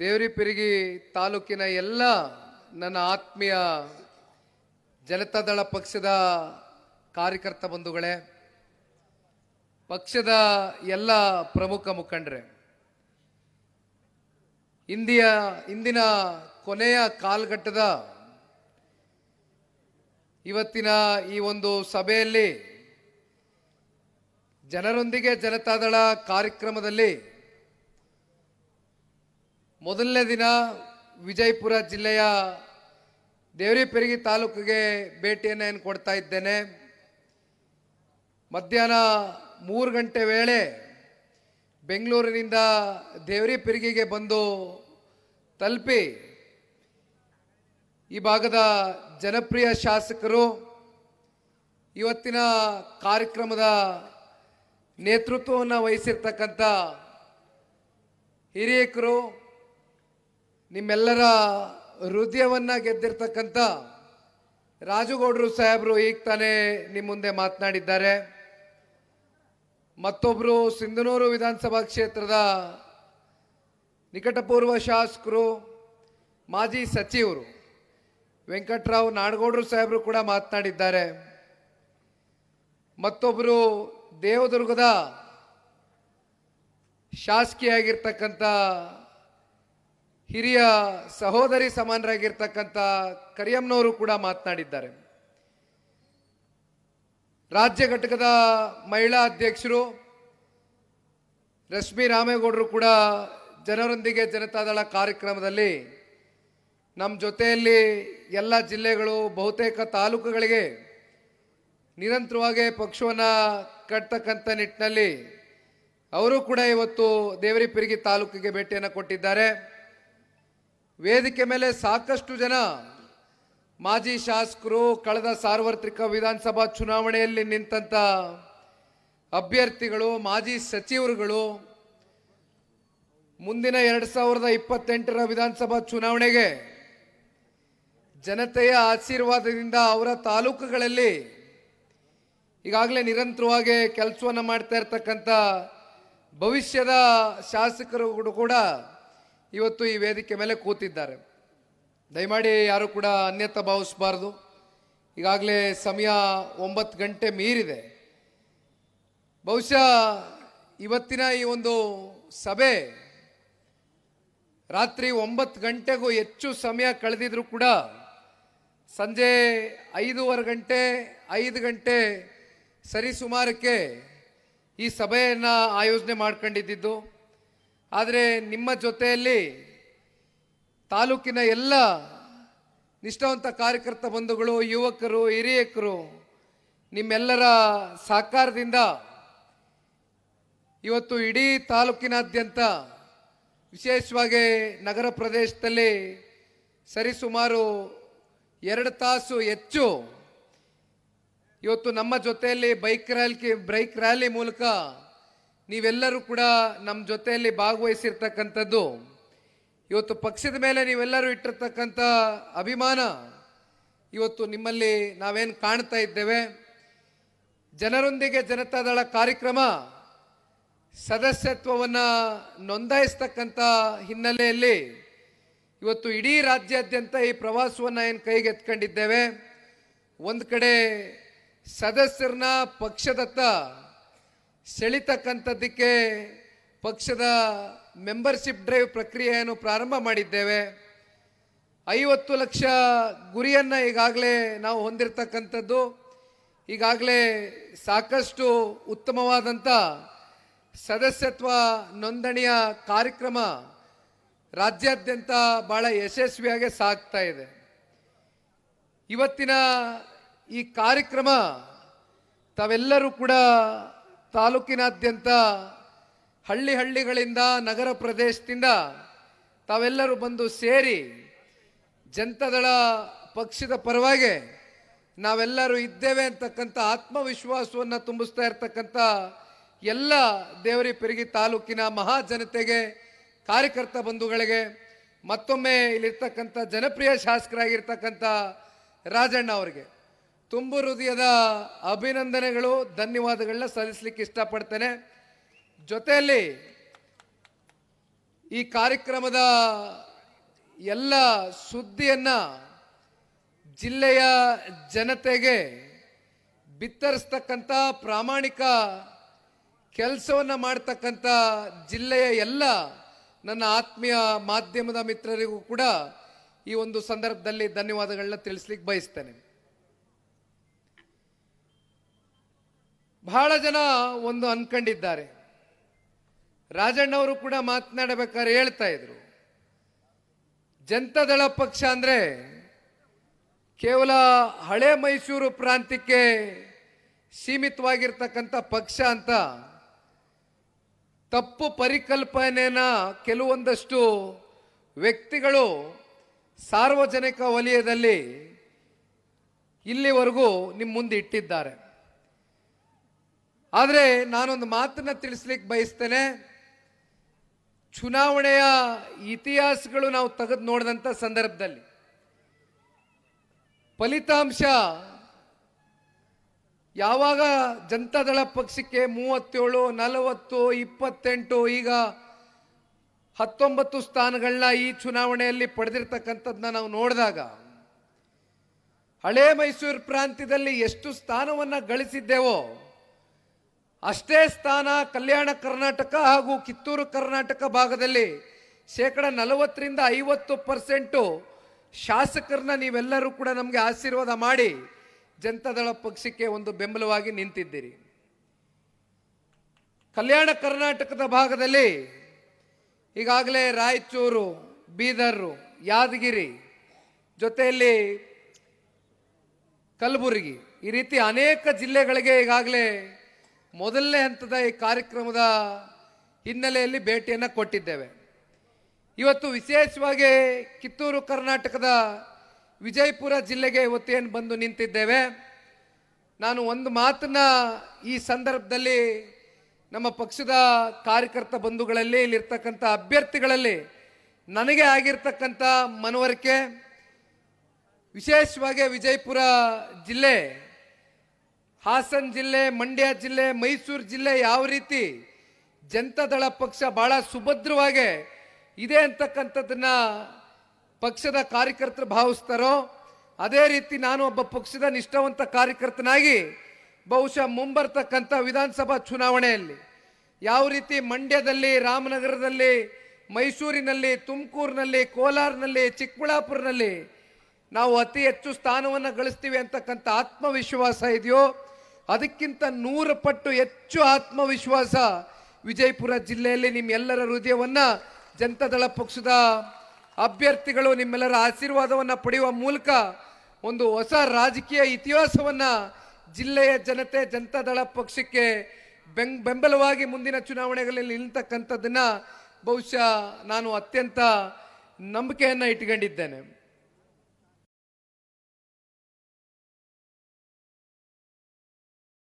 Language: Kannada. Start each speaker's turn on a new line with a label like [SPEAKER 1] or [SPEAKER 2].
[SPEAKER 1] ದೇವರಿಪಿರಿಗಿ ತಾಲೂಕಿನ ಎಲ್ಲ ನನ್ನ ಆತ್ಮೀಯ ಜನತಾದಳ ಪಕ್ಷದ ಕಾರ್ಯಕರ್ತ ಬಂಧುಗಳೇ, ಪಕ್ಷದ ಎಲ್ಲ ಪ್ರಮುಖ ಮುಖಂಡರೆ, ಇಂದಿಯ, ಇಂದಿನ ಕೊನೆಯ ಕಾಲಘಟ್ಟದ ಇವತ್ತಿನ ಈ ಒಂದು ಸಭೆಯಲ್ಲಿ ಜನರೊಂದಿಗೆ ಜನತಾದಳ ಕಾರ್ಯಕ್ರಮದಲ್ಲಿ ಮೊದಲನೇ ದಿನ ವಿಜಯಪುರ ಜಿಲ್ಲೆಯ ದೇವರಿಪೆರಗಿ ತಾಲೂಕಿಗೆ ಭೇಟಿಯನ್ನು ಏನು ಕೊಡ್ತಾ ಇದ್ದೇನೆ. ಮಧ್ಯಾಹ್ನ ಮೂರು ಗಂಟೆ ವೇಳೆ ಬೆಂಗಳೂರಿನಿಂದ ದೇವರಿಪೆರಗಿಗೆ ಬಂದು ತಲುಪಿ ಈ ಭಾಗದ ಜನಪ್ರಿಯ ಶಾಸಕರು, ಇವತ್ತಿನ ಕಾರ್ಯಕ್ರಮದ ನೇತೃತ್ವವನ್ನು ವಹಿಸಿರ್ತಕ್ಕಂಥ ಹಿರಿಯಕರು ನಿಮ್ಮೆಲ್ಲರ ಹೃದಯವನ್ನ ಗೆದ್ದಿರ್ತಕ್ಕಂಥ ರಾಜುಗೌಡರು ಸಾಹೇಬರು ಈಗ ತಾನೇ ನಿಮ್ಮ ಮುಂದೆ ಮಾತನಾಡಿದ್ದಾರೆ. ಮತ್ತೊಬ್ಬರು ಸಿಂಧನೂರು ವಿಧಾನಸಭಾ ಕ್ಷೇತ್ರದ ನಿಕಟಪೂರ್ವ ಶಾಸಕರು, ಮಾಜಿ ಸಚಿವರು ವೆಂಕಟರಾವ್ ನಾಡಗೌಡರು ಸಾಹೇಬರು ಕೂಡ ಮಾತನಾಡಿದ್ದಾರೆ. ಮತ್ತೊಬ್ಬರು ದೇವದುರ್ಗದ ಶಾಸಕಿಯಾಗಿರ್ತಕ್ಕಂಥ ಹಿರಿಯ ಸಹೋದರಿ ಸಮಾನರಾಗಿರ್ತಕ್ಕಂಥ ಕರಿಯಮ್ಮನವರು ಕೂಡ ಮಾತನಾಡಿದ್ದಾರೆ. ರಾಜ್ಯ ಘಟಕದ ಮಹಿಳಾ ಅಧ್ಯಕ್ಷರು ರಶ್ಮಿ ರಾಮೇಗೌಡರು ಕೂಡ ಜನರೊಂದಿಗೆ ಜನತಾದಳ ಕಾರ್ಯಕ್ರಮದಲ್ಲಿ ನಮ್ಮ ಜೊತೆಯಲ್ಲಿ ಎಲ್ಲ ಜಿಲ್ಲೆಗಳು, ಬಹುತೇಕ ತಾಲೂಕುಗಳಿಗೆ ನಿರಂತರವಾಗಿ ಪಕ್ಷವನ್ನು ಕಟ್ತಕ್ಕಂಥ ನಿಟ್ಟಿನಲ್ಲಿ ಅವರು ಕೂಡ ಇವತ್ತು ದೇವರಿಪಿರಿಗಿ ತಾಲೂಕಿಗೆ ಭೇಟಿಯನ್ನು ಕೊಟ್ಟಿದ್ದಾರೆ. ವೇದಿಕೆ ಮೇಲೆ ಸಾಕಷ್ಟು ಜನ ಮಾಜಿ ಶಾಸಕರು ಕಳೆದ ಸಾರ್ವತ್ರಿಕ ವಿಧಾನಸಭಾ ಚುನಾವಣೆಯಲ್ಲಿ ನಿಂತಂತ ಅಭ್ಯರ್ಥಿಗಳು, ಮಾಜಿ ಸಚಿವರುಗಳು ಮುಂದಿನ ಎರಡು ಸಾವಿರದ ಇಪ್ಪತ್ತೆಂಟರ ವಿಧಾನಸಭಾ ಚುನಾವಣೆಗೆ ಜನತೆಯ ಆಶೀರ್ವಾದದಿಂದ ಅವರ ತಾಲೂಕುಗಳಲ್ಲಿ ಈಗಾಗಲೇ ನಿರಂತರವಾಗಿ ಕೆಲಸವನ್ನು ಮಾಡ್ತಾ ಇರ್ತಕ್ಕಂಥ ಭವಿಷ್ಯದ ಶಾಸಕರುಗಳು ಕೂಡ ಇವತ್ತು ಈ ವೇದಿಕೆ ಮೇಲೆ ಕೂತಿದ್ದಾರೆ. ದಯಮಾಡಿ ಯಾರು ಕೂಡ ಅನ್ಯತ ಭಾವಿಸಬಾರ್ದು. ಈಗಾಗಲೇ ಸಮಯ ಒಂಬತ್ತು ಗಂಟೆ ಮೀರಿದೆ. ಬಹುಶಃ ಇವತ್ತಿನ ಈ ಒಂದು ಸಭೆ ರಾತ್ರಿ ಒಂಬತ್ತು ಗಂಟೆಗೂ ಹೆಚ್ಚು ಸಮಯ ಕಳೆದಿದ್ರು ಕೂಡ ಸಂಜೆ ಐದೂವರೆ ಗಂಟೆ, ಐದು ಗಂಟೆ ಸರಿಸುಮಾರಕ್ಕೆ ಈ ಸಭೆಯನ್ನು ಆಯೋಜನೆ ಮಾಡ್ಕೊಂಡಿದ್ದು. ಆದರೆ ನಿಮ್ಮ ಜೊತೆಯಲ್ಲಿ ತಾಲೂಕಿನ ಎಲ್ಲ ನಿಷ್ಠಾವಂತ ಕಾರ್ಯಕರ್ತ ಬಂಧುಗಳು, ಯುವಕರು, ಹಿರಿಯಕರು, ನಿಮ್ಮೆಲ್ಲರ ಸಹಕಾರದಿಂದ ಇವತ್ತು ಇಡೀ ತಾಲೂಕಿನಾದ್ಯಂತ ವಿಶೇಷವಾಗಿ ನಗರ ಪ್ರದೇಶದಲ್ಲಿ ಸರಿಸುಮಾರು ಎರಡು ತಾಸು ಹೆಚ್ಚು ಇವತ್ತು ನಮ್ಮ ಜೊತೆಯಲ್ಲಿ ಬೈಕ್ ರ್ಯಾಲಿ ಬೈಕ್ ರ್ಯಾಲಿ ಮೂಲಕ ನೀವೆಲ್ಲರೂ ಕೂಡ ನಮ್ಮ ಜೊತೆಯಲ್ಲಿ ಭಾಗವಹಿಸಿರ್ತಕ್ಕಂಥದ್ದು. ಇವತ್ತು ಪಕ್ಷದ ಮೇಲೆ ನೀವೆಲ್ಲರೂ ಇಟ್ಟಿರ್ತಕ್ಕಂಥ ಅಭಿಮಾನ ಇವತ್ತು ನಿಮ್ಮಲ್ಲಿ ನಾವೇನು ಕಾಣ್ತಾ ಇದ್ದೇವೆ. ಜನರೊಂದಿಗೆ ಜನತಾದಳ ಕಾರ್ಯಕ್ರಮ ಸದಸ್ಯತ್ವವನ್ನು ನೋಂದಾಯಿಸ್ತಕ್ಕಂಥ ಹಿನ್ನೆಲೆಯಲ್ಲಿ ಇವತ್ತು ಇಡೀ ರಾಜ್ಯಾದ್ಯಂತ ಈ ಪ್ರವಾಸವನ್ನು ಏನು ಕೈಗೆ ಎತ್ಕೊಂಡಿದ್ದೇವೆ. ಒಂದು ಕಡೆ ಸದಸ್ಯರನ್ನ ಪಕ್ಷದತ್ತ ಸೆಳಿತಕ್ಕಂಥದ್ದಕ್ಕೆ ಪಕ್ಷದ ಮೆಂಬರ್ಶಿಪ್ ಡ್ರೈವ್ ಪ್ರಕ್ರಿಯೆಯನ್ನು ಪ್ರಾರಂಭ ಮಾಡಿದ್ದೇವೆ. ಐವತ್ತು ಲಕ್ಷ ಗುರಿಯನ್ನು ಈಗಾಗಲೇ ನಾವು ಹೊಂದಿರತಕ್ಕಂಥದ್ದು. ಈಗಾಗಲೇ ಸಾಕಷ್ಟು ಉತ್ತಮವಾದಂಥ ಸದಸ್ಯತ್ವ ನೋಂದಣಿಯ ಕಾರ್ಯಕ್ರಮ ರಾಜ್ಯಾದ್ಯಂತ ಭಾಳ ಯಶಸ್ವಿಯಾಗಿ ಸಾಗ್ತಾ ಇದೆ. ಇವತ್ತಿನ ಈ ಕಾರ್ಯಕ್ರಮ ತಾವೆಲ್ಲರೂ ಕೂಡ ತಾಲೂಕಿನಾದ್ಯಂತ ಹಳ್ಳಿ ಹಳ್ಳಿಗಳಿಂದ ನಗರ ಪ್ರದೇಶದಿಂದ ತಾವೆಲ್ಲರೂ ಬಂದು ಸೇರಿ ಜನತಾದಳ ಪಕ್ಷದ ಪರವಾಗಿ ನಾವೆಲ್ಲರೂ ಇದ್ದೇವೆ ಅಂತಕ್ಕಂಥ ಆತ್ಮವಿಶ್ವಾಸವನ್ನು ತುಂಬಿಸ್ತಾ ಇರ್ತಕ್ಕಂಥ ಎಲ್ಲ ದೇವರಿ ಪೆರಿಗಿ ತಾಲೂಕಿನ ಮಹಾ ಜನತೆಗೆ ಕಾರ್ಯಕರ್ತ ಬಂಧುಗಳಿಗೆ, ಮತ್ತೊಮ್ಮೆ ಇಲ್ಲಿರ್ತಕ್ಕಂಥ ಜನಪ್ರಿಯ ಶಾಸಕರಾಗಿರ್ತಕ್ಕಂಥ ರಾಜಣ್ಣ ಅವರಿಗೆ. ತುಂಬು ಹೃದಯದ ಅಭಿನಂದನೆಗಳು, ಧನ್ಯವಾದಗಳನ್ನ ಸಲ್ಲಿಸಲಿಕ್ಕೆ ಇಷ್ಟಪಡ್ತೇನೆ. ಜೊತೆಯಲ್ಲಿ ಈ ಕಾರ್ಯಕ್ರಮದ ಎಲ್ಲ ಸುದ್ದಿಯನ್ನ ಜಿಲ್ಲೆಯ ಜನತೆಗೆ ಬಿತ್ತರಿಸ್ತಕ್ಕಂಥ ಪ್ರಾಮಾಣಿಕ ಕೆಲಸವನ್ನು ಮಾಡ್ತಕ್ಕಂಥ ಜಿಲ್ಲೆಯ ಎಲ್ಲ ನನ್ನ ಆತ್ಮೀಯ ಮಾಧ್ಯಮದ ಮಿತ್ರರಿಗೂ ಕೂಡ ಈ ಒಂದು ಸಂದರ್ಭದಲ್ಲಿ ಧನ್ಯವಾದಗಳನ್ನ ತಿಳಿಸ್ಲಿಕ್ಕೆ ಬಯಸ್ತೇನೆ. ಬಹಳ ಜನ ಒಂದು ಅನ್ಕೊಂಡಿದ್ದಾರೆ. ರಾಜಣ್ಣವರು ಕೂಡ ಮಾತನಾಡಬೇಕಾದ್ರೆ ಹೇಳ್ತಾ ಇದ್ರು. ಜನತಾದಳ ಪಕ್ಷ ಅಂದ್ರೆ ಕೇವಲ ಹಳೆ ಮೈಸೂರು ಪ್ರಾಂತ್ಯಕ್ಕೆ ಸೀಮಿತವಾಗಿರ್ತಕ್ಕಂಥ ಪಕ್ಷ ಅಂತ ತಪ್ಪು ಪರಿಕಲ್ಪನೆಯನ್ನ ಕೆಲವೊಂದಷ್ಟು ವ್ಯಕ್ತಿಗಳು ಸಾರ್ವಜನಿಕ ವಲಯದಲ್ಲಿ ಇಲ್ಲಿವರೆಗೂ ನಿಮ್ಮ ಮುಂದೆ ಇಟ್ಟಿದ್ದಾರೆ. ಆದರೆ ನಾನೊಂದು ಮಾತನ್ನ ತಿಳಿಸ್ಲಿಕ್ಕೆ ಬಯಸ್ತೇನೆ. ಚುನಾವಣೆಯ ಇತಿಹಾಸಗಳು ನಾವು ತೆಗೆದು ನೋಡಿದಂಥ ಸಂದರ್ಭದಲ್ಲಿ ಫಲಿತಾಂಶ ಯಾವಾಗ ಜನತಾದಳ ಪಕ್ಷಕ್ಕೆ ಮೂವತ್ತೇಳು, ನಲವತ್ತು, ಇಪ್ಪತ್ತೆಂಟು, ಈಗ ಹತ್ತೊಂಬತ್ತು ಸ್ಥಾನಗಳನ್ನ ಈ ಚುನಾವಣೆಯಲ್ಲಿ ಪಡೆದಿರ್ತಕ್ಕಂಥದ್ದನ್ನ ನಾವು ನೋಡಿದಾಗ ಹಳೆ ಮೈಸೂರು ಪ್ರಾಂತ್ಯದಲ್ಲಿ ಎಷ್ಟು ಸ್ಥಾನವನ್ನು ಗಳಿಸಿದ್ದೇವೋ ಅಷ್ಟೇ ಸ್ಥಾನ ಕಲ್ಯಾಣ ಕರ್ನಾಟಕ ಹಾಗೂ ಕಿತ್ತೂರು ಕರ್ನಾಟಕ ಭಾಗದಲ್ಲಿ ಶೇಕಡ ನಲವತ್ತರಿಂದ ಐವತ್ತು ಪರ್ಸೆಂಟು ಶಾಸಕರನ್ನ ನೀವೆಲ್ಲರೂ ಕೂಡ ನಮಗೆ ಆಶೀರ್ವಾದ ಮಾಡಿ ಜನತಾದಳ ಪಕ್ಷಕ್ಕೆ ಒಂದು ಬೆಂಬಲವಾಗಿ ನಿಂತಿದ್ದೀರಿ. ಕಲ್ಯಾಣ ಕರ್ನಾಟಕದ ಭಾಗದಲ್ಲಿ ಈಗಾಗಲೇ ರಾಯಚೂರು, ಬೀದರು, ಯಾದಗಿರಿ ಜೊತೆಯಲ್ಲಿ ಕಲಬುರಗಿ ಈ ರೀತಿ ಅನೇಕ ಜಿಲ್ಲೆಗಳಿಗೆ ಈಗಾಗಲೇ ಮೊದಲನೇ ಹಂತದ ಈ ಕಾರ್ಯಕ್ರಮದ ಹಿನ್ನೆಲೆಯಲ್ಲಿ ಭೇಟಿಯನ್ನು ಕೊಟ್ಟಿದ್ದೇವೆ. ಇವತ್ತು ವಿಶೇಷವಾಗಿ ಕಿತ್ತೂರು, ಕರ್ನಾಟಕದ ವಿಜಯಪುರ ಜಿಲ್ಲೆಗೆ ಇವತ್ತೇನು ಬಂದು ನಿಂತಿದ್ದೇವೆ. ನಾನು ಒಂದು ಮಾತನ್ನ ಈ ಸಂದರ್ಭದಲ್ಲಿ ನಮ್ಮ ಪಕ್ಷದ ಕಾರ್ಯಕರ್ತ ಬಂಧುಗಳಲ್ಲಿ, ಇಲ್ಲಿರ್ತಕ್ಕಂಥ ಅಭ್ಯರ್ಥಿಗಳಲ್ಲಿ ನನಗೆ ಆಗಿರ್ತಕ್ಕಂಥ ಮನವರಿಕೆ. ವಿಶೇಷವಾಗಿ ವಿಜಯಪುರ ಜಿಲ್ಲೆ ಹಾಸನ್ ಜಿಲ್ಲೆ, ಮಂಡ್ಯ ಜಿಲ್ಲೆ, ಮೈಸೂರು ಜಿಲ್ಲೆ ಯಾವ ರೀತಿ ಜನತಾದಳ ಪಕ್ಷ ಬಹಳ ಸುಭದ್ರವಾಗಿ ಇದೆ ಅಂತಕ್ಕಂಥದ್ದನ್ನ ಪಕ್ಷದ ಕಾರ್ಯಕರ್ತರು ಭಾವಿಸ್ತಾರೋ, ಅದೇ ರೀತಿ ನಾನು ಒಬ್ಬ ಪಕ್ಷದ ನಿಷ್ಠಾವಂತ ಕಾರ್ಯಕರ್ತನಾಗಿ ಬಹುಶಃ ಮುಂಬರ್ತಕ್ಕಂಥ ವಿಧಾನಸಭಾ ಚುನಾವಣೆಯಲ್ಲಿ ಯಾವ ರೀತಿ ಮಂಡ್ಯದಲ್ಲಿ, ರಾಮನಗರದಲ್ಲಿ, ಮೈಸೂರಿನಲ್ಲಿ, ತುಮಕೂರಿನಲ್ಲಿ, ಕೋಲಾರನಲ್ಲಿ ಚಿಕ್ಕಬಳ್ಳಾಪುರನಲ್ಲಿ ನಾವು ಅತಿ ಹೆಚ್ಚು ಸ್ಥಾನವನ್ನು ಗಳಿಸ್ತೀವಿ ಅಂತಕ್ಕಂಥ ಆತ್ಮವಿಶ್ವಾಸ ಇದೆಯೋ ಅದಕ್ಕಿಂತ ನೂರು ಪಟ್ಟು ಹೆಚ್ಚು ಆತ್ಮವಿಶ್ವಾಸ ವಿಜಯಪುರ ಜಿಲ್ಲೆಯಲ್ಲಿ ನಿಮ್ಮೆಲ್ಲರ ಹೃದಯವನ್ನ ಜನತಾದಳ ಪಕ್ಷದ ಅಭ್ಯರ್ಥಿಗಳು ನಿಮ್ಮೆಲ್ಲರ ಆಶೀರ್ವಾದವನ್ನ ಪಡೆಯುವ ಮೂಲಕ ಒಂದು ಹೊಸ ರಾಜಕೀಯ ಇತಿಹಾಸವನ್ನ ಜಿಲ್ಲೆಯ ಜನತೆ ಜನತಾದಳ ಪಕ್ಷಕ್ಕೆ ಬೆಂಗ್, ಬೆಂಬಲವಾಗಿ ಮುಂದಿನ ಚುನಾವಣೆಗಳಲ್ಲಿ ನಿಲ್ತಕ್ಕಂಥದ್ದನ್ನ ಬಹುಶಃ ನಾನು ಅತ್ಯಂತ ನಂಬಿಕೆಯನ್ನು ಇಟ್ಕೊಂಡಿದ್ದೇನೆ